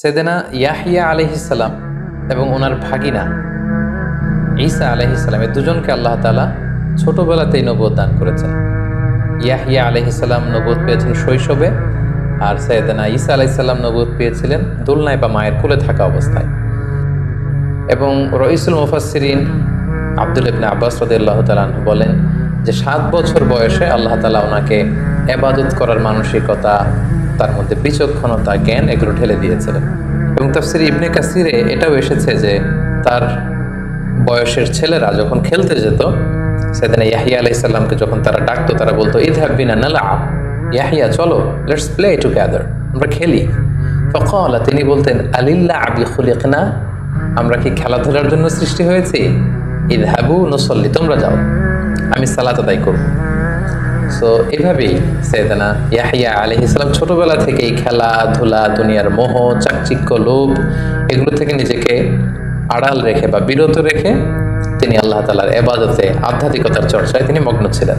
সেদেনা ইয়াহিয়া আলহিসাল্লাম এবং ওনার ভাগিনা ঈসা আলহিসাল্লাম এই দুজনকে আল্লাহ তালা ছোটবেলাতেই নবদ দান করেছেন। ইয়াহিয়া আলহিসাল্লাম নবদ পেয়েছেন শৈশবে আর সৈয়দানা ঈসা আলাইসাল্লাম নবদ পেয়েছিলেন দোলনায় বা মায়ের কোলে থাকা অবস্থায়। এবং রইসুল মুফাসসিরিন আব্দুল ইবনে আব্বাস রাদিয়াল্লাহু তাআলা আনহু বলেন যে সাত বছর বয়সে আল্লাহ তালা ওনাকে এবাদত করার মানসিকতা, তার মধ্যে বিচক্ষণতা, জ্ঞান এগুলো ঢেলে দিয়েছিলেন। এবং তাফসির ইবনে কাসিরে এটাও এসেছে যে তার বয়সের ছেলেরা যখন খেলতে যেত, সেদিন ইয়াহিয়া আলাইসাল্লামকে যখন তারা ডাকতো, তারা বলতো ঈদ হ্যাবিনা নালা ইয়াহিয়া, চলো লেটস প্লে টুগেদার আমরা খেলি। ফকল, তিনি বলতেন আলিল্লা আবি খুলিকনা, আমরা কি খেলাধুলার জন্য সৃষ্টি হয়েছি? ঈদ হাবু নসল্লি, তোমরা যাও। আমি সালাত আদায় করব। সো এভাবেই সেদানা ইয়াহিয়া আলহ ইসলাম ছোটবেলা থেকেই খেলাধুলা, দুনিয়ার মোহ, চাকচিক্য, লোভ, এগুলো থেকে নিজেকে আড়াল রেখে বা বিরত রেখে তিনি আল্লাহ তালার এবাদতে আধ্যাত্মিকতার চর্চায় তিনি মগ্ন ছিলেন।